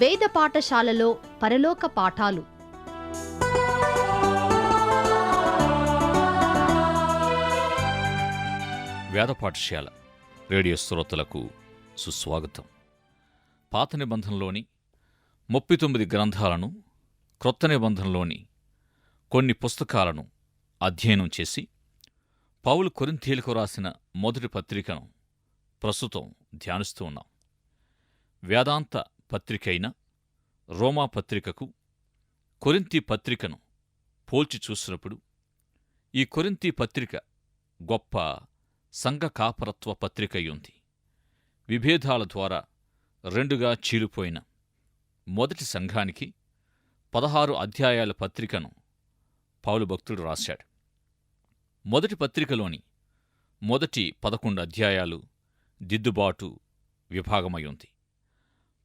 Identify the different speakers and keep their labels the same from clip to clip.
Speaker 1: వేద పాఠశాలలో పరలోక పాఠాలు.
Speaker 2: వేద పాఠశాల రేడియో శ్రోతలకు సుస్వాగతం. పాత నిబంధనలోని ముప్పై తొమ్మిది గ్రంథాలను క్రొత్త నిబంధనలోని కొన్ని పుస్తకాలను అధ్యయనం చేసి పౌలు కొరింథీలకు రాసిన మొదటి పత్రికను ప్రస్తుతం ధ్యానిస్తూ ఉన్నాం. వేదాంత పత్రిక అయిన రోమా పత్రికకు కొరింతి పత్రికను పోల్చి చూసినప్పుడు ఈ కొరింతి పత్రిక గొప్ప సంఘ కాపరత్వ పత్రిక విభేదాల ద్వారా రెండుగా చీలిపోయిన మొదటి సంఘానికి పదహారు అధ్యాయాల పత్రికను పౌలు భక్తుడు రాశాడు. మొదటి పత్రికలోని మొదటి పదకొండు అధ్యాయాలు దిద్దుబాటు విభాగమై ఉంది.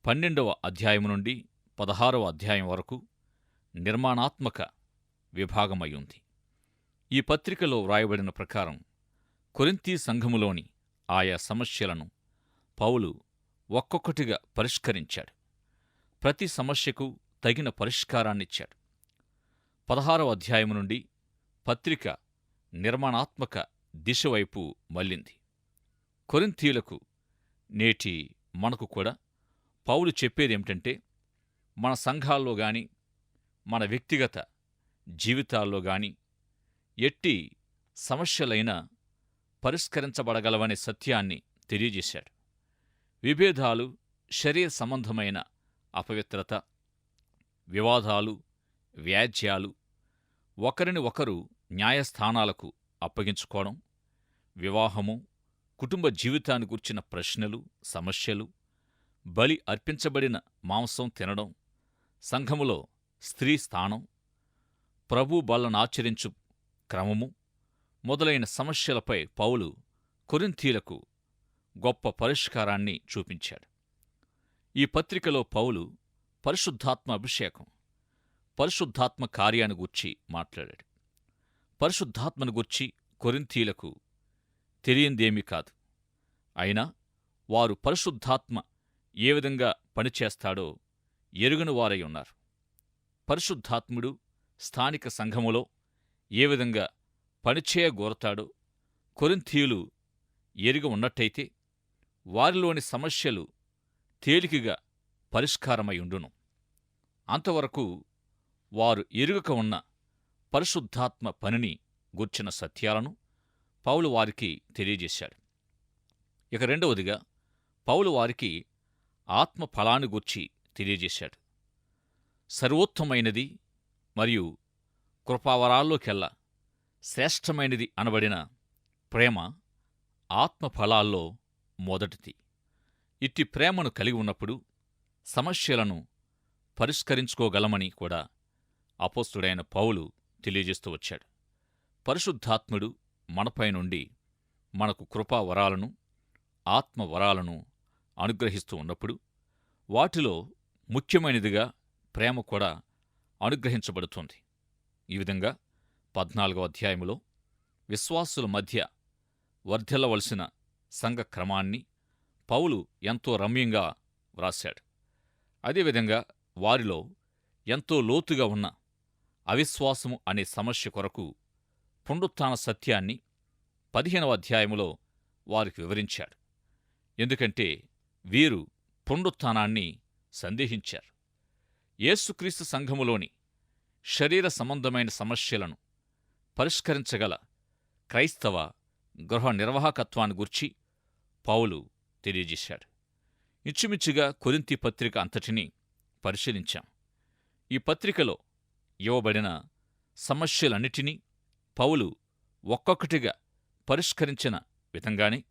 Speaker 2: పన్నెండవ అధ్యాయం నుండి పదహారవ అధ్యాయం వరకు నిర్మాణాత్మక విభాగమయ్యుంది. ఈ పత్రికలో వ్రాయబడిన ప్రకారం కొరింతీ సంఘములోని ఆయా సమస్యలను పౌలు ఒక్కొక్కటిగా పరిష్కరించాడు. ప్రతి సమస్యకు తగిన పరిష్కారాన్నిచ్చాడు. పదహారవ అధ్యాయం నుండి పత్రిక నిర్మాణాత్మక దిశ వైపు మళ్ళింది. కొరింతీయులకు నేటి మనకు కూడా పౌలు చెప్పేదేమిటంటే మన సంఘాల్లో గాని మన వ్యక్తిగత జీవితాల్లో గాని ఎట్టి సమస్యలైనా పరిష్కరించబడగలవనే సత్యాన్ని తెలియజేశాడు. విభేదాలు శరీర సంబంధమైన అపవిత్రత వివాదాలు వ్యాజ్యాలు ఒకరిని ఒకరు న్యాయస్థానాలకు అప్పగించుకోవడం వివాహము కుటుంబ జీవితాన్ని గుర్చిన ప్రశ్నలు సమస్యలు బలి అర్పించబడిన మాంసం తినడం సంఘములో స్త్రీ స్థానం ప్రభు బలనాచరించు క్రమము మొదలైన సమస్యలపై పౌలు కొరింథీలకు గొప్ప పరిష్కారాన్ని చూపించాడు. ఈ పత్రికలో పౌలు పరిశుద్ధాత్మ అభిషేకం పరిశుద్ధాత్మ కార్యాన్ని గూర్చి మాట్లాడాడు. పరిశుద్ధాత్మను గూర్చి కొరింథీలకు తెలియందేమీ కాదు. అయినా వారు పరిశుద్ధాత్మ ఏ విధంగా పనిచేస్తాడో ఎరుగని వారై ఉన్నారు. పరిశుద్ధాత్ముడు స్థానిక సంఘములో ఏ విధంగా పనిచేయగోరతాడో కొరింథీయులు ఎరుగ ఉన్నట్టయితే వారిలోని సమస్యలు తేలికగా పరిష్కారమై అంతవరకు వారు ఎరుగక ఉన్న పరిశుద్ధాత్మ పనిని గుర్చిన సత్యాలను పౌలు వారికి తెలియజేశాడు. ఇక రెండవదిగా పౌలు వారికి ఆత్మ ఫలాన్ని గూర్చి తెలియజేశాడు. సర్వోత్తమైనది మరియు కృపావరాల్లోకెల్లా శ్రేష్టమైనది అనబడిన ప్రేమ ఆత్మ ఫలాల్లో మొదటిది. ఇట్టి ప్రేమను కలిగి ఉన్నప్పుడు సమస్యలను పరిష్కరించుకోగలమని కూడా అపోస్తుడైన పౌలు తెలియజేస్తూ వచ్చాడు. పరిశుద్ధాత్ముడు మనపై నుండి మనకు కృపావరాలను ఆత్మవరాలను అనుగ్రహిస్తూ ఉన్నప్పుడు వాటిలో ముఖ్యమైనదిగా ప్రేమ కూడా అనుగ్రహించబడుతుంది. ఈ విధంగా పద్నాలుగో అధ్యాయములో విశ్వాసుల మధ్య వర్ధిల్లవలసిన సంఘ క్రమాన్ని పౌలు ఎంతో రమ్యంగా వ్రాశాడు. అదేవిధంగా వారిలో ఎంతో లోతుగా ఉన్న అవిశ్వాసము అనే సమస్య కొరకు పునరుత్థాన సత్యాన్ని పదిహేనవ అధ్యాయములో వారికి వివరించాడు. ఎందుకంటే వీరు పునరుత్థానాన్ని సందేహించారు. యేసుక్రీస్తు సంఘములోని శరీర సంబంధమైన సమస్యలను పరిష్కరించగల క్రైస్తవ గృహ నిర్వాహకత్వాన్ని గుర్చి పౌలు తెలియజేశాడు. ఇచ్చుమిచ్చుగా కొరింతి పత్రిక అంతటినీ పరిశీలించాం. ఈ పత్రికలో ఇవ్వబడిన సమస్యలన్నిటినీ పౌలు ఒక్కొక్కటిగా పరిష్కరించిన విధంగానే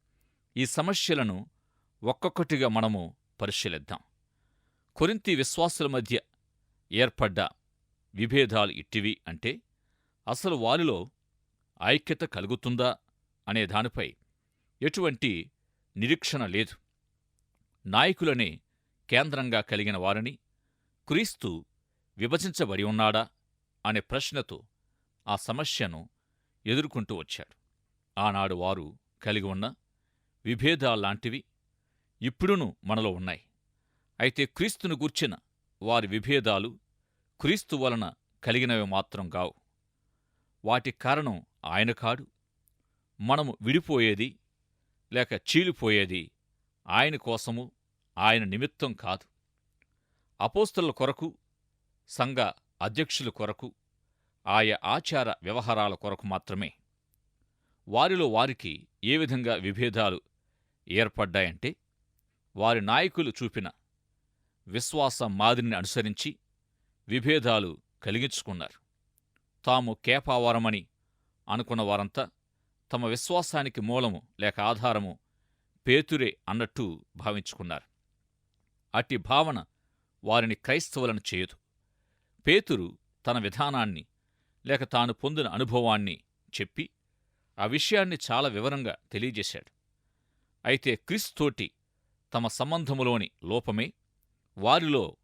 Speaker 2: ఈ సమస్యలను ఒక్కొక్కటిగా మనము పరిశీలిద్దాం. కొరింతి విశ్వాసుల మధ్య ఏర్పడ్డ విభేదాలు ఇట్టివి అంటే అసలు వారిలో ఐక్యత కలుగుతుందా అనే దానిపై ఎటువంటి నిరీక్షణ లేదు. నాయకులనే కేంద్రంగా కలిగిన వారిని క్రీస్తు విభజించబడి ఉన్నాడా అనే ప్రశ్నతో ఆ సమస్యను ఎదుర్కొంటూ వచ్చాడు ఆనాడు వారు కలిగి ఉన్న విభేదాల్లాంటివి ఇప్పుడును మనలో ఉన్నాయి. అయితే క్రీస్తును గూర్చిన వారి విభేదాలు క్రీస్తు వలన కలిగినవి మాత్రం గావు. వాటి కారణం ఆయన కాడు. మనము విడిపోయేది లేక చీలిపోయేది ఆయన కోసము ఆయన నిమిత్తం కాదు. అపోస్తల కొరకు సంఘ అధ్యక్షుల కొరకు ఆయా ఆచార వ్యవహారాల కొరకు మాత్రమే. వారిలో వారికి ఏ విధంగా విభేదాలు ఏర్పడ్డాయంటే వారి నాయకులు చూపిన విశ్వాస మాదిరిని అనుసరించి విభేదాలు కలిగించుకున్నారు. తాము కేపావారమని అనుకున్న వారంతా తమ విశ్వాసానికి మూలము లేక ఆధారము పేతురే అన్నట్టు భావించుకున్నారు. అట్టి భావన వారిని క్రైస్తవులను చేయదు. పేతురు తన విధానాన్ని లేక తాను పొందిన అనుభవాన్ని చెప్పి ఆ విషయాన్ని చాలా వివరంగా తెలియజేశాడు. అయితే క్రిస్తోటి తమ సంబంధములోని లోపమే వారిలో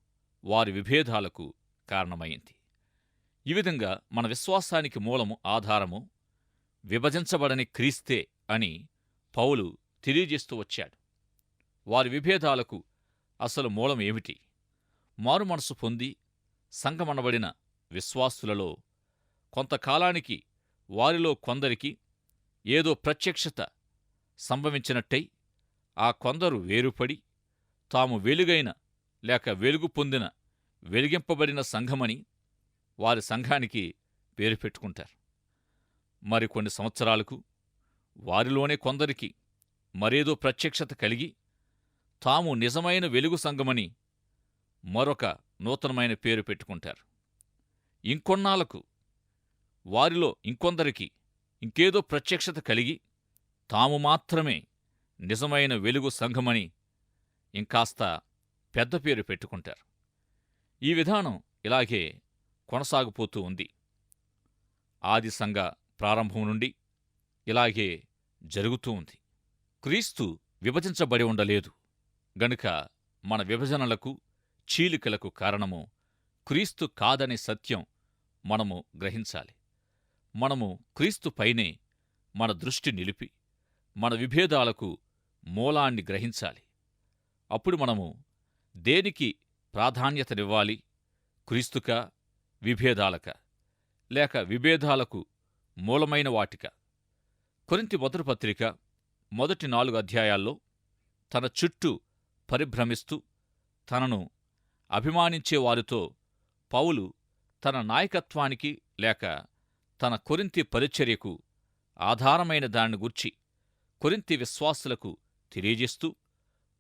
Speaker 2: వారి విభేదాలకు కారణమైంది. ఈ విధంగా మన విశ్వాసానికి మూలము ఆధారము విభజించబడని క్రీస్తే అని పౌలు తెలియజేస్తూ వచ్చాడు. వారి విభేదాలకు అసలు మూలం ఏమిటి? మారుమనసు పొంది సంగమనబడిన విశ్వాసులలో కొంతకాలానికి వారిలో కొందరికి ఏదో ప్రత్యక్షత సంభవించినట్టై ఆ కొందరు వేరుపడి తాము వెలుగైన లేక వెలుగు పొందిన వెలిగింపబడిన సంఘమని వారి సంఘానికి పేరు పెట్టుకుంటారు. మరికొన్ని సంవత్సరాలకు వారిలోనే కొందరికి మరేదో ప్రత్యక్షత కలిగి తాము నిజమైన వెలుగు సంఘమని మరొక నూతనమైన పేరు పెట్టుకుంటారు. ఇంకొన్నాళ్ళకు వారిలో ఇంకొందరికి ఇంకేదో ప్రత్యక్షత కలిగి తాము మాత్రమే నిజమైన వెలుగు సంఘమని ఇంకాస్త పెద్ద పేరు పెట్టుకుంటారు. ఈ విధానం ఇలాగే కొనసాగిపోతూ ఉంది. ఆది సంఘ ప్రారంభం నుండి ఇలాగే జరుగుతూ ఉంది. క్రీస్తు విభజించబడి ఉండలేదు. గనుక మన విభజనలకు చీలికలకు కారణము క్రీస్తు కాదనే సత్యం మనము గ్రహించాలి. మనము క్రీస్తుపైనే మన దృష్టి నిలిపి మన విభేదాలకు మూలాన్ని గ్రహించాలి. అప్పుడు మనము దేనికి ప్రాధాన్యతనివ్వాలి? క్రీస్తుక? విభేదాలక? లేక విభేదాలకు మూలమైన వాటిక? కొరింతి మొదటి పత్రిక మొదటి నాలుగు అధ్యాయాల్లో తన చుట్టూ పరిభ్రమిస్తూ తనను అభిమానించే వారితో పౌలు తన నాయకత్వానికి లేక తన కొరింతి పరిచర్యకు ఆధారమైన దాన్ని గూర్చి కొరింతి విశ్వాసులకు తెలియజేస్తూ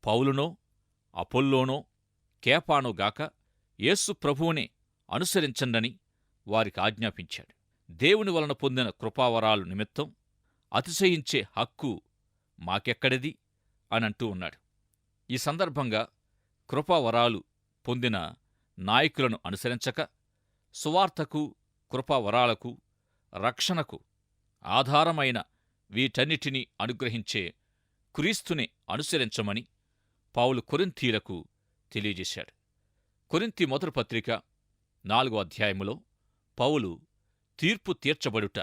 Speaker 2: పౌలునో అపోల్లోనో కేపానో గాక యేసు ప్రభువునే అనుసరించండని వారికి ఆజ్ఞాపించాడు. దేవుని వలన పొందిన కృపావరాలు నిమిత్తం అతిశయించే హక్కు మాకెక్కడిది? అనంటూ ఉన్నాడు. ఈ సందర్భంగా కృపావరాలు పొందిన నాయకులను అనుసరించక సువార్తకు కృపావరాలకు రక్షణకు ఆధారమైన వీటన్నిటినీ అనుగ్రహించే క్రీస్తుని అనుసరించమని పౌలు కొరింథీలకు తెలియజేశాడు. కొరింతి మొదటి పత్రిక నాలుగో అధ్యాయములో పౌలు తీర్పు తీర్చబడుట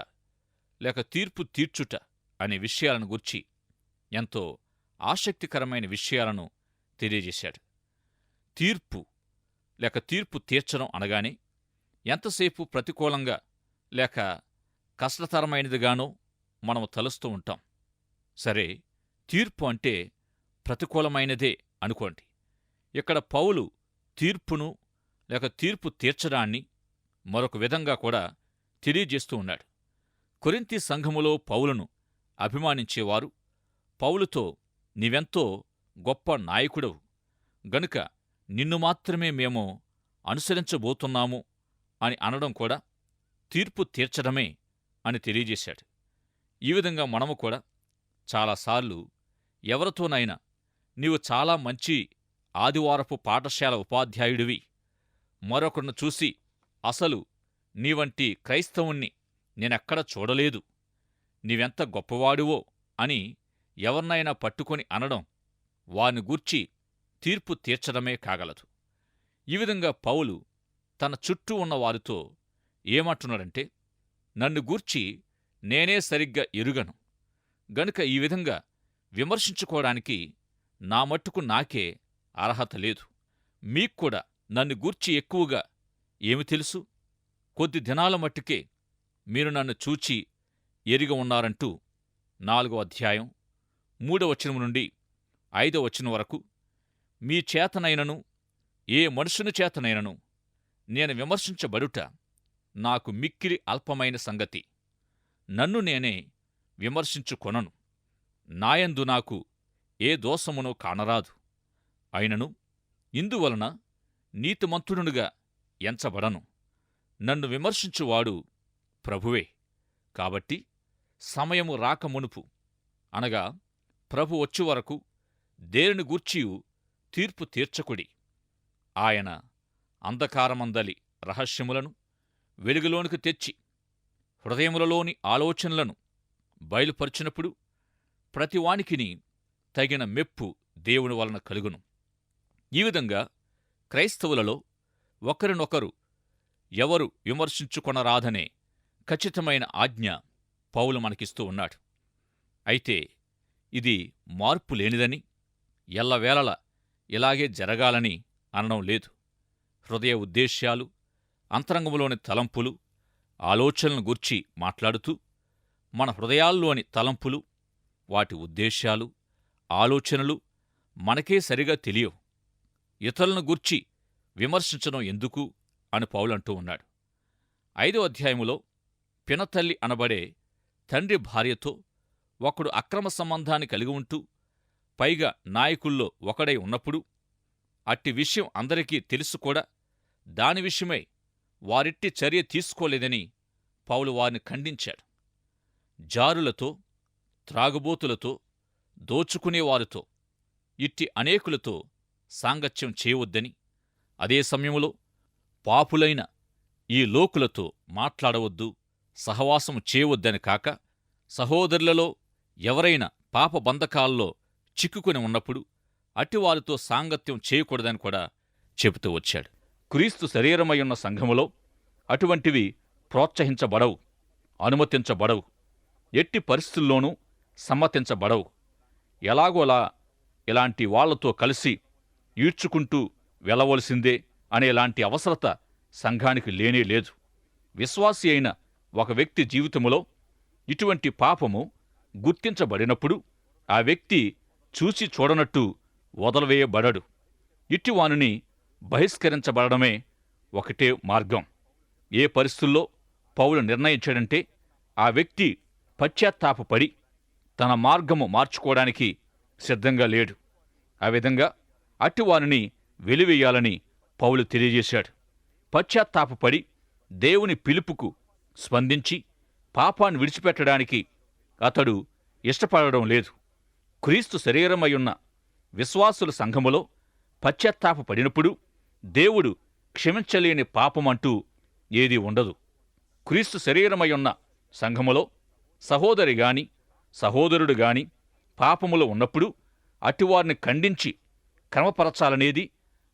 Speaker 2: లేక తీర్పు తీర్చుట అనే విషయాలను గుర్చి ఎంతో ఆసక్తికరమైన విషయాలను తెలియజేశాడు. తీర్పు లేక తీర్పు తీర్చడం అనగానే ఎంతసేపు ప్రతికూలంగా లేక కష్టతరమైనదిగానో మనము తలుస్తూ ఉంటాం. సరే తీర్పు అంటే ప్రతికూలమైనదే అనుకోండి. ఇక్కడ పౌలు తీర్పును లేక తీర్పు తీర్చడాన్ని మరొక విధంగా కూడా తెలియజేస్తూ ఉన్నాడు. కొరింతి సంఘములో పౌలును అభిమానించేవారు పౌలుతో నీవెంతో గొప్ప నాయకుడవు. గనుక నిన్ను మాత్రమే మేము అనుసరించబోతున్నాము అని అనడం కూడా తీర్పు తీర్చడమే అని తెలియజేశాడు. ఈ విధంగా మనము కూడా చాలాసార్లు ఎవరితోనైనా నీవు చాలా మంచి ఆదివారపు పాఠశాల ఉపాధ్యాయుడివి. మరొకరిని చూసి అసలు నీవంటి క్రైస్తవుణ్ణి నేనెక్కడ చూడలేదు. నీవెంత గొప్పవాడివో అని ఎవర్నైనా పట్టుకొని అనడం వాని గూర్చి తీర్పు తీర్చడమే కాగలదు. ఈ విధంగా పౌలు తన చుట్టూ ఉన్న వారితో ఏమంటున్నాడంటే నన్ను గూర్చి నేనే సరిగ్గా ఎరుగను. గనుక ఈ విధంగా విమర్శించుకోవడానికి నా మట్టుకు నాకే అర్హత లేదు. మీక్కూడా నన్ను గూర్చి ఎక్కువగా ఏమి తెలుసు? కొద్ది దినాల మట్టుకే మీరు నన్ను చూచి ఎరిగి ఉన్నారంటూ నాలుగో అధ్యాయం మూడో వచనం నుండి ఐదో వచనం వరకు మీ చేతనైనను ఏ మనుషుని చేతనైనను నేను విమర్శించబడుట నాకు మిక్కిలి అల్పమైన సంగతి. నన్ను నేనే విమర్శించుకొనను. నాయందు నాకు ఏ దోషమునో కానరాదు. అయినను ఇందువలన నీతిమంతుడునుగా ఎంచబడను. నన్ను విమర్శించువాడు ప్రభువే. కాబట్టి సమయము రాకమునుపు అనగా ప్రభు వచ్చు వరకు దేనిని గూర్చియు తీర్పు తీర్చకుడి. ఆయన అంధకారమందలి రహస్యములను వెలుగులోనికి తెచ్చి హృదయములలోని ఆలోచనలను బయలుపరిచినప్పుడు ప్రతివానికిని తగిన మెప్పు దేవుని వలన కలుగును. ఈ విధంగా క్రైస్తవులలో ఒకరినొకరు ఎవరు విమర్శించుకొనరాదనే ఖచ్చితమైన ఆజ్ఞ పౌలు మనకిస్తూ ఉన్నాడు. అయితే ఇది మార్పు లేనిదని ఎల్లవేళల ఇలాగే జరగాలని అనడం లేదు. హృదయ ఉద్దేశ్యాలు అంతరంగంలోని తలంపులు ఆలోచనలను గూర్చి మాట్లాడుతూ మన హృదయాల్లోని తలంపులు వాటి ఉద్దేశ్యాలు ఆలోచనలు మనకే సరిగా తెలియవు. ఇతరులను గూర్చి విమర్శించడం ఎందుకు అని పౌలంటూ ఉన్నాడు. ఐదో అధ్యాయములో పినతల్లి అనబడే తండ్రి భార్యతో ఒకడు అక్రమ సంబంధాన్ని కలిగి ఉంటూ పైగా నాయకుల్లో ఒకడై ఉన్నప్పుడు అట్టి విషయం అందరికీ తెలుసు కూడా దాని విషయమై వారిట్టి చర్య తీసుకోలేదని పౌలు వారిని ఖండించాడు. జారులతో త్రాగుబోతులతో దోచుకునేవారితో ఇట్టి అనేకులతో సాంగత్యం చేయవద్దని అదే సమయంలో పాపులైన ఈ లోకులతో మాట్లాడవద్దు సహవాసము చేయవద్దని కాక సహోదరులలో ఎవరైనా పాప బంధకాల్లో చిక్కుకుని ఉన్నప్పుడు అటివారితో సాంగత్యం చేయకూడదని కూడా చెబుతూ వచ్చాడు. క్రీస్తు శరీరమయ్యున్న సంఘములో అటువంటివి ప్రోత్సహించబడవు అనుమతించబడవు. ఎట్టి పరిస్థితుల్లోనూ సమ్మతించబడవు. ఎలాగోలా ఇలాంటి వాళ్ళతో కలిసి ఈడ్చుకుంటూ వెళ్ళవలసిందే అనేలాంటి అవసరత సంఘానికి లేనే లేదు. విశ్వాసి అయిన ఒక వ్యక్తి జీవితములో ఇటువంటి పాపము గుర్తించబడినప్పుడు ఆ వ్యక్తి చూసి చూడనట్టు వదలవేయబడడు. ఇట్టివానిని బహిష్కరించబడమే ఒకటే మార్గం. ఏ పరిస్థితుల్లో పౌలు నిర్ణయించాడంటే ఆ వ్యక్తి పశ్చాత్తాపపడి తన మార్గము మార్చుకోవడానికి సిద్ధంగా లేడు. ఆ విధంగా అట్టివానిని వెలివేయాలని పౌలు తెలియజేశాడు. పశ్చాత్తాపడి దేవుని పిలుపుకు స్పందించి పాపాన్ని విడిచిపెట్టడానికి అతడు ఇష్టపడడం లేదు. క్రీస్తు శరీరమయ్యున్న విశ్వాసుల సంఘములో పశ్చాత్తాపపడినప్పుడు దేవుడు క్షమించలేని పాపమంటూ ఏదీ ఉండదు. క్రీస్తు శరీరమయ్యున్న సంఘములో సహోదరి గాని సహోదరుడు గాని పాపములో ఉన్నప్పుడు అటివారిని ఖండించి క్రమపరచాలనేది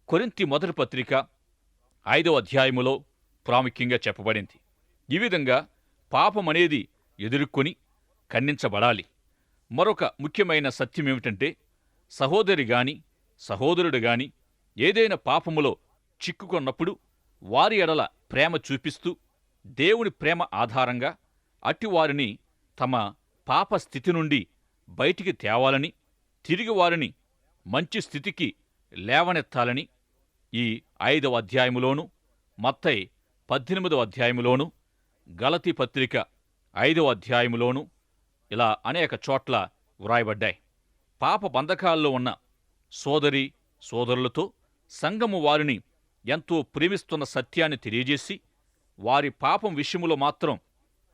Speaker 2: కొరింతి మొదటి పత్రిక ఐదో అధ్యాయములో ప్రాముఖ్యంగా చెప్పబడింది. ఈ విధంగా పాపమనేది ఎదుర్కొని ఖండించబడాలి. మరొక ముఖ్యమైన సత్యమేమిటంటే సహోదరి గాని సహోదరుడు గాని ఏదైనా పాపములో చిక్కుకొన్నప్పుడు వారి ఎడల ప్రేమ చూపిస్తూ దేవుని ప్రేమ ఆధారంగా అట్టివారిని తమ పాప స్థితి నుండి బయటికి తేవాలని తిరిగి వారిని మంచి స్థితికి లేవనెత్తాలని ఈ ఐదవ అధ్యాయములోను మత్తై పద్దెనిమిదవ అధ్యాయములోను గలతి పత్రిక ఐదవ అధ్యాయములోను ఇలా అనేక చోట్ల వ్రాయబడ్డాయి. పాప బంధకాల్లో ఉన్న సోదరి సోదరులతో సంఘము వారిని ఎంతో ప్రేమిస్తున్న సత్యాన్ని తెలియజేసి వారి పాపం విషయములో మాత్రం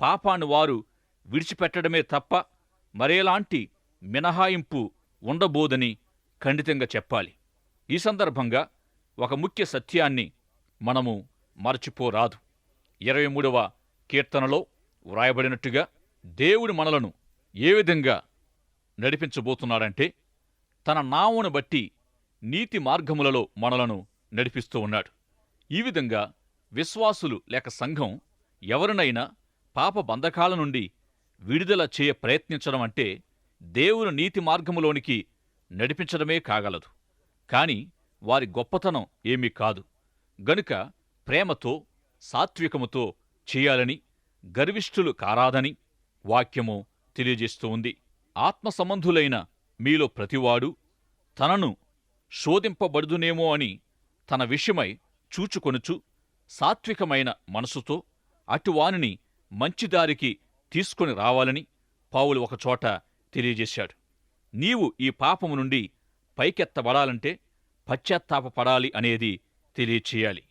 Speaker 2: పాపాన్ని వారు విడిచిపెట్టడమే తప్ప మరేలాంటి మినహాయింపు ఉండబోదని ఖండితంగా చెప్పాలి. ఈ సందర్భంగా ఒక ముఖ్య సత్యాన్ని మనము మరచిపోరాదు. ఇరవై మూడవ కీర్తనలో వ్రాయబడినట్టుగా దేవుడు మనలను ఏ విధంగా నడిపించబోతున్నాడంటే తన నామును బట్టి నీతి మార్గములలో మనలను నడిపిస్తూ ఉన్నాడు. ఈ విధంగా విశ్వాసులు లేక సంఘం ఎవరినైనా పాప బంధకాల నుండి విడుదల చేయ ప్రయత్నించడం అంటే దేవుని నీతి మార్గములోనికి నడిపించడమే కాగలదు. కాని వారి గొప్పతనం ఏమీ కాదు. గనుక ప్రేమతో సాత్వికముతో చేయాలని గర్విష్ఠులు కారాదని వాక్యము తెలియజేస్తూ ఉంది. ఆత్మ సంబంధులైన మీలో ప్రతివాడు తనను శోధింపబడుదునేమో అని తన విషయమై చూచుకొనుచు సాత్వికమైన మనసుతో అటువానిని మంచిదారికి తీసుకొని రావాలని పావులు ఒకచోట తెలియజేశాడు. నీవు ఈ పాపము నుండి పైకెత్తబడాలంటే పశ్చాత్తాపపడాలి అనేది తెలియచేయాలి.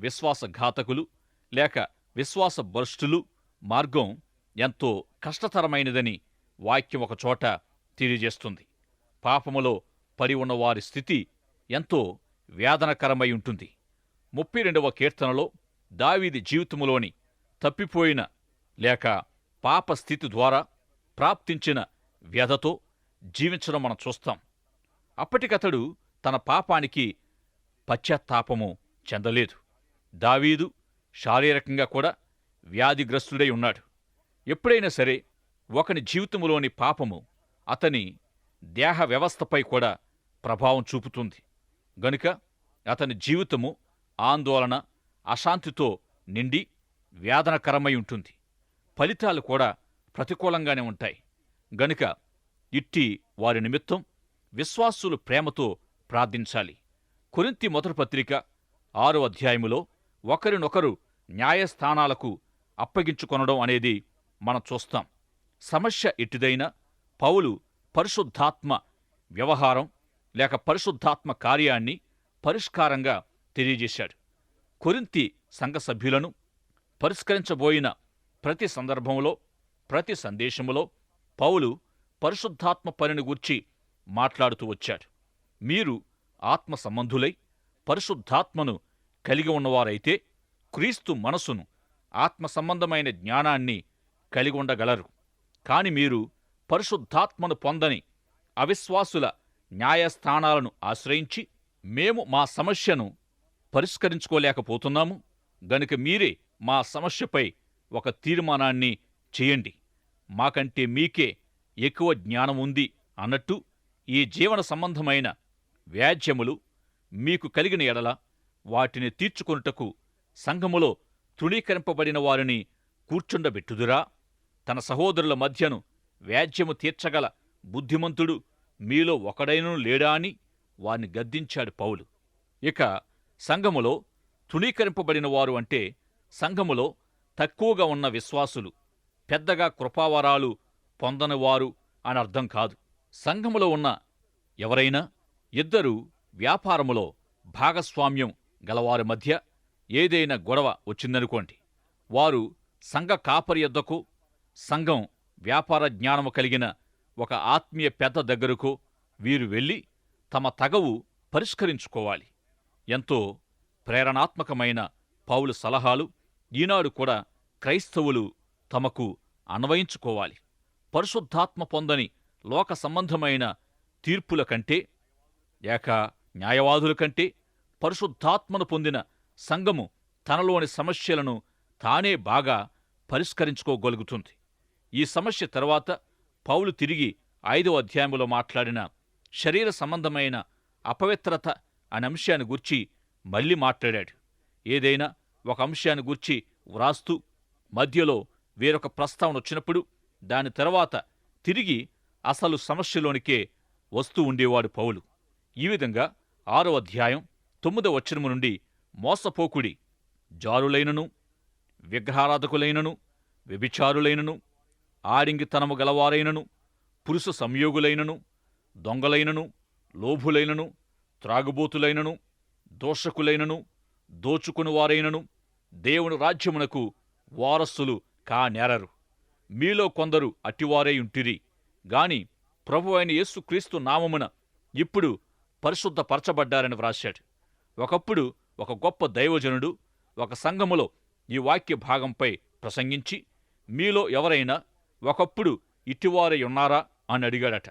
Speaker 2: విశ్వాసఘాతకులు లేక విశ్వాస భ్రష్టులు మార్గం ఎంతో కష్టతరమైనదని వాక్యం ఒకచోట తెలియజేస్తుంది. పాపములో పడి ఉన్నవారి స్థితి ఎంతో వేదనకరమై ఉంటుంది. ముప్పై రెండవ కీర్తనలో దావీది జీవితములోని తప్పిపోయిన లేక పాప స్థితి ద్వారా ప్రాప్తించిన వ్యధతో జీవించడం మనం చూస్తాం. అప్పటికతడు తన పాపానికి పశ్చాత్తాపము చెందలేదు. దావీదు శారీరకంగా కూడా వ్యాధిగ్రస్తుడై ఉన్నాడు. ఎప్పుడైనా సరే ఒకని జీవితంలోని పాపము అతని దేహ వ్యవస్థపై కూడా ప్రభావం చూపుతుంది. గనుక అతని జీవితము ఆందోళన అశాంతితో నిండి వేదనకరమై ఉంటుంది. ఫలితాలు కూడా ప్రతికూలంగానే ఉంటాయి. గనుక ఇట్టి వారి నిమిత్తం విశ్వాసులు ప్రేమతో ప్రార్థించాలి. కొరింతి మొదటి పత్రిక ఆరో అధ్యాయములో ఒకరినొకరు న్యాయస్థానాలకు అప్పగించుకొనడం అనేది మనం చూస్తాం. సమస్య ఎట్టిదైనా పౌలు పరిశుద్ధాత్మ వ్యవహారం లేక పరిశుద్ధాత్మ కార్యాన్ని పరిష్కారంగా తెలియజేశాడు. కొరింతి సంఘ సభ్యులను పరిష్కరించబోయిన ప్రతి సందర్భంలో ప్రతి సందేశములో పౌలు పరిశుద్ధాత్మ పనిని గూర్చి మాట్లాడుతూ వచ్చాడు. మీరు ఆత్మ సంబంధులై పరిశుద్ధాత్మను కలిగి ఉన్నవారైతే క్రీస్తు మనసును ఆత్మ సంబంధమైన జ్ఞానాన్ని కలిగి ఉండగలరు. కాని మీరు పరిశుద్ధాత్మను పొందని అవిశ్వాసుల న్యాయస్థానాలను ఆశ్రయించి మేము మా సమస్యను పరిష్కరించుకోలేకపోతున్నాము. గనుక మీరే మా సమస్యపై ఒక తీర్మానాన్ని చేయండి. మాకంటే మీకే ఎక్కువ జ్ఞానం ఉంది అన్నట్టు ఈ జీవన సంబంధమైన వ్యాజ్యములు మీకు కలిగిన ఎడల వాటిని తీర్చుకొనుటకు సంఘములో తృణీకరింపబడిన వారిని కూర్చుండబెట్టుదురా. తన సహోదరుల మధ్యను వ్యాజ్యము తీర్చగల బుద్ధిమంతుడు మీలో ఒకడైనను లేడా అని వారిని గద్దించాడు పౌలు. ఇక సంఘములో తృణీకరింపబడిన వారు అంటే సంఘములో తక్కువగా ఉన్న విశ్వాసులు పెద్దగా కృపావరాలు పొందనివారు అని అర్థం కాదు. సంఘములో ఉన్న ఎవరైనా ఇద్దరు వ్యాపారములో భాగస్వామ్యం గలవారి మధ్య ఏదైనా గొడవ వచ్చిందనుకోండి వారు సంఘ కాపరి యొద్దకు సంఘం వ్యాపార జ్ఞానము కలిగిన ఒక ఆత్మీయ పెద్ద దగ్గరకు వీరు వెళ్ళి తమ తగవు పరిష్కరించుకోవాలి. ఎంతో ప్రేరణాత్మకమైన పౌలు సలహాలు ఈనాడు కూడా క్రైస్తవులు తమకు అన్వయించుకోవాలి. పరిశుద్ధాత్మ పొందని లోక సంబంధమైన తీర్పుల కంటే ఏక న్యాయవాదుల కంటే పరిశుద్ధాత్మను పొందిన సంఘము తనలోని సమస్యలను తానే బాగా పరిష్కరించుకోగలుగుతుంది. ఈ సమస్య తర్వాత పౌలు తిరిగి ఐదవ అధ్యాయంలో మాట్లాడిన శరీర సంబంధమైన అపవిత్రత అనే అంశాన్ని గూర్చి మళ్ళీ మాట్లాడాడు. ఏదైనా ఒక అంశాన్ని గూర్చి వ్రాస్తూ మధ్యలో వేరొక ప్రస్తావన వచ్చినప్పుడు దాని తర్వాత తిరిగి అసలు సమస్యలోనికే వస్తూ ఉండేవాడు పౌలు. ఈ విధంగా ఆరో అధ్యాయం తొమ్మిదవ వచనము నుండి మోసపోకుడి జారులైనను విగ్రహారాధకులైనను వ్యభిచారులైనను ఆడింగితనము గలవారైనను పురుష సంయోగులైనను దొంగలైనను లోభులైనను త్రాగుబోతులైనను దోషకులైనను దోచుకునివారైనను దేవుని రాజ్యమునకు వారసులు కానేరరు. మీలో కొందరు అట్టివారై ఉంటిరి. గాని ప్రభు అయిన యేసుక్రీస్తు నామమున ఇప్పుడు పరిశుద్ధపరచబడ్డారని వ్రాశాడు. ఒకప్పుడు ఒక గొప్ప దైవజనుడు ఒక సంఘములో ఈ వాక్య భాగంపై ప్రసంగించి మీలో ఎవరైనా ఒకప్పుడు ఇటివారై ఉన్నారా? అని అడిగాడట.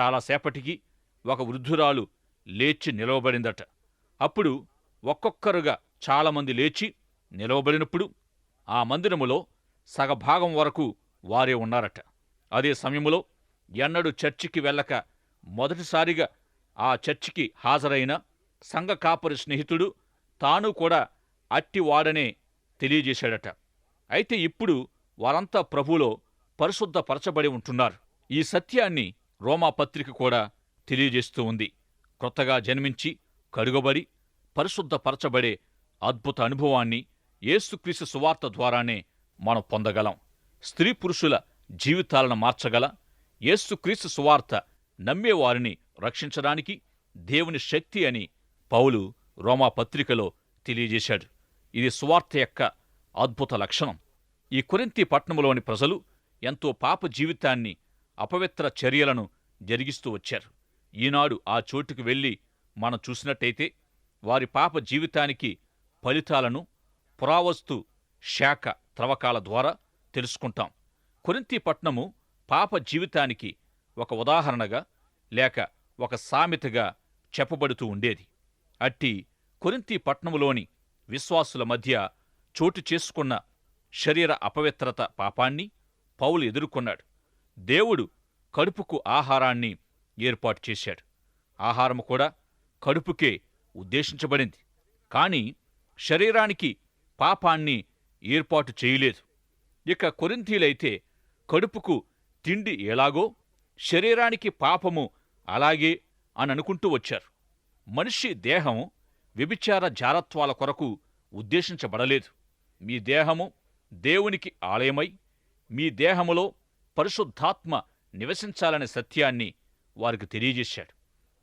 Speaker 2: చాలాసేపటికి ఒక వృద్ధురాలు లేచి నిలవబడిందట. అప్పుడు ఒక్కొక్కరుగా చాలామంది లేచి నిలవబడినప్పుడు ఆ మందిరములో సగభాగం వరకు వారే ఉన్నారట. అదే సమయంలో ఎన్నడూ చర్చికి వెళ్ళక మొదటిసారిగా ఆ చర్చికి హాజరైన సంఘ కాపరి స్నేహితుడు తాను కూడా అట్టివాడనే తెలియజేశాడట. అయితే ఇప్పుడు వారంతా ప్రభులో పరిశుద్ధపరచబడి ఉంటున్నారు. ఈ సత్యాన్ని రోమాపత్రిక కూడా తెలియజేస్తూ ఉంది. కొత్తగా జన్మించి కడుగబడి పరిశుద్ధపరచబడే అద్భుత అనుభవాన్ని యేసుక్రీస్తు సువార్త ద్వారానే మనం పొందగలం. స్త్రీ పురుషుల జీవితాలను మార్చగల యేసుక్రీస్తు సువార్త నమ్మేవారిని రక్షించడానికి దేవుని శక్తి అని పౌలు రోమా పత్రికలో తెలియజేశాడు. ఇది సువార్త యొక్క అద్భుత లక్షణం. ఈ కొరింతి పట్టణంలోని ప్రజలు ఎంతో పాప జీవితాన్ని అపవిత్ర చర్యలను జరిగిస్తూ వచ్చారు. ఈనాడు ఆ చోటుకు వెళ్ళి మనం చూసినట్టయితే వారి పాప జీవితానికి ఫలితాలను పురావస్తు శాఖ త్రవకాల ద్వారా తెలుసుకుంటాం. కొరింతి పట్నము పాప జీవితానికి ఒక ఉదాహరణగా లేక ఒక సామెతగా చెప్పబడుతూ ఉండేది. అట్టి కొరింతి పట్నములోని విశ్వాసుల మధ్య చోటు చేసుకున్న శరీర అపవిత్రత పాపాన్ని పౌలు ఎదుర్కొన్నాడు. దేవుడు కడుపుకు ఆహారాన్ని ఏర్పాటు చేశాడు. ఆహారము కూడా కడుపుకే ఉద్దేశించబడింది. కాని శరీరానికి పాపాన్ని ఏర్పాటు చేయలేదు. ఇక కొరింథీలైతే కడుపుకు తిండి ఎలాగో శరీరానికి పాపము అలాగే అని అనుకుంటూ వచ్చారు. మనిషి దేహం వ్యభిచార జారత్వాల కొరకు ఉద్దేశించబడలేదు. మీ దేహము దేవునికి ఆలయమై మీ దేహములో పరిశుద్ధాత్మ నివసించాలనే సత్యాన్ని వారికి తెలియజేశాడు.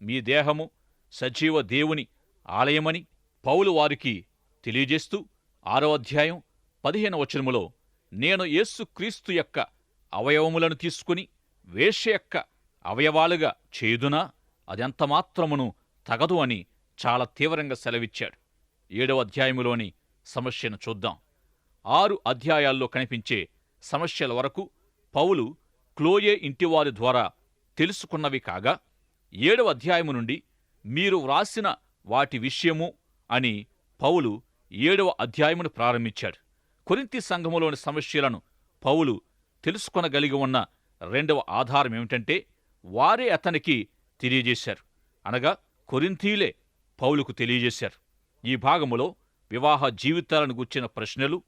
Speaker 2: మీ దేహము సజీవ దేవుని ఆలయమని పౌలు వారికి తెలియజేస్తూ ఆరో అధ్యాయం పదిహేను వచనములో నేను యేసుక్రీస్తు యొక్క అవయవములను తీసుకుని వేశ్య యొక్క అవయవాలుగా చేయుదునా? అదెంతమాత్రమును తగదు అని చాలా తీవ్రంగా సెలవిచ్చాడు. ఏడవ అధ్యాయములోని సమస్యను చూద్దాం. ఆరు అధ్యాయాల్లో కనిపించే సమస్యల వరకు పౌలు క్లోయే ఇంటివారి ద్వారా తెలుసుకున్నవి కాగా ఏడవ అధ్యాయము నుండి మీరు వ్రాసిన వాటి విషయము అని పౌలు ఏడవ అధ్యాయమును ప్రారంభించాడు. కొరింతి సంఘములోని సమస్యలను పౌలు తెలుసుకొనగలిగి ఉన్న రెండవ ఆధారం ఏమిటంటే వారే అతనికి తెలియజేశారు. అనగా కొరింథీలే పౌలుకు తెలియజేశారు. ఈ భాగములో వివాహ జీవితాలను గుచ్చిన ప్రశ్నలు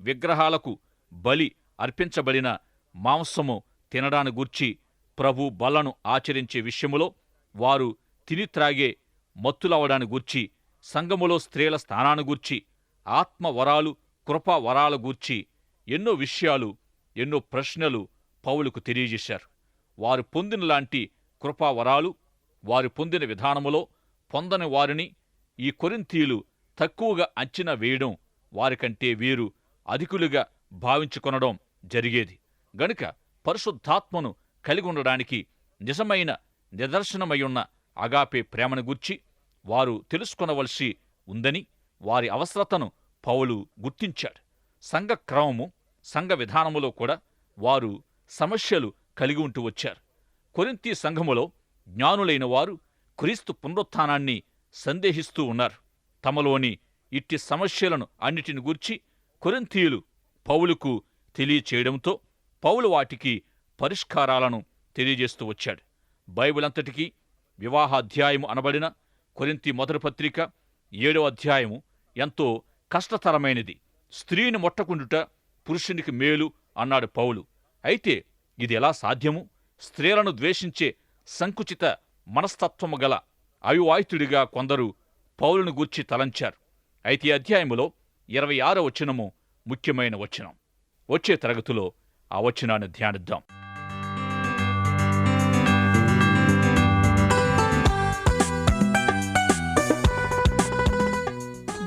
Speaker 2: విగ్రహాలకు బలి అర్పించబడిన మాంసము తినడాన్ని గూర్చి ప్రభు బలను ఆచరించే విషయములో వారు తిని త్రాగే మత్తులవడాన్ని గూర్చి సంఘములో స్త్రీల స్థానాన్ని గూర్చి ఆత్మవరాలు కృపావరాల గూర్చి ఎన్నో విషయాలు ఎన్నో ప్రశ్నలు పౌలుకు తెలియజేశారు. వారు పొందిన లాంటి కృపావరాలు వారు పొందిన విధానములో పొందని వారిని ఈ కొరింతీలు తక్కువగా అంచనా వేయడం వారికంటే వీరు అధికులుగా భావించుకొనడం జరిగేది. గనుక పరిశుద్ధాత్మను కలిగి ఉండడానికి నిజమైన నిదర్శనమయ్యున్న అగాపే ప్రేమను గూర్చి వారు తెలుసుకొనవలసి ఉందని వారి అవసరతను పౌలు గుర్తించాడు. సంఘ క్రమము సంఘ విధానములో కూడా వారు సమస్యలు కలిగి ఉంటూ వచ్చారు. కొరింతి సంఘములో జ్ఞానులైన వారు క్రీస్తు పునరుత్థానాన్ని సందేహిస్తూ ఉన్నారు. తమలోని ఇట్టి సమస్యలను అన్నిటిని గుర్చి కొరింతీయులు పౌలుకు తెలియచేయడంతో పౌలు వాటికి పరిష్కారాలను తెలియజేస్తూ వచ్చాడు. బైబిల్ అంతటికీ వివాహాధ్యాయము అనబడిన కొరింతి మొదటి పత్రిక ఏడో అధ్యాయము ఎంతో కష్టతరమైనది. స్త్రీని మొట్టకుండుట పురుషునికి మేలు అన్నాడు పౌలు. అయితే ఇది ఎలా సాధ్యము? స్త్రీలను ద్వేషించే సంకుచిత మనస్తత్వము గల అవివాహితుడిగా కొందరు పౌలును గూర్చి తలంచారు. అయితే అధ్యాయములో ఇరవై ఆరో వచనము ముఖ్యమైన వచనం. వచ్చే తరగతిలో ఆ వచనాన్ని ధ్యానిద్దాం.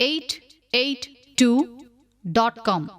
Speaker 1: 882.com.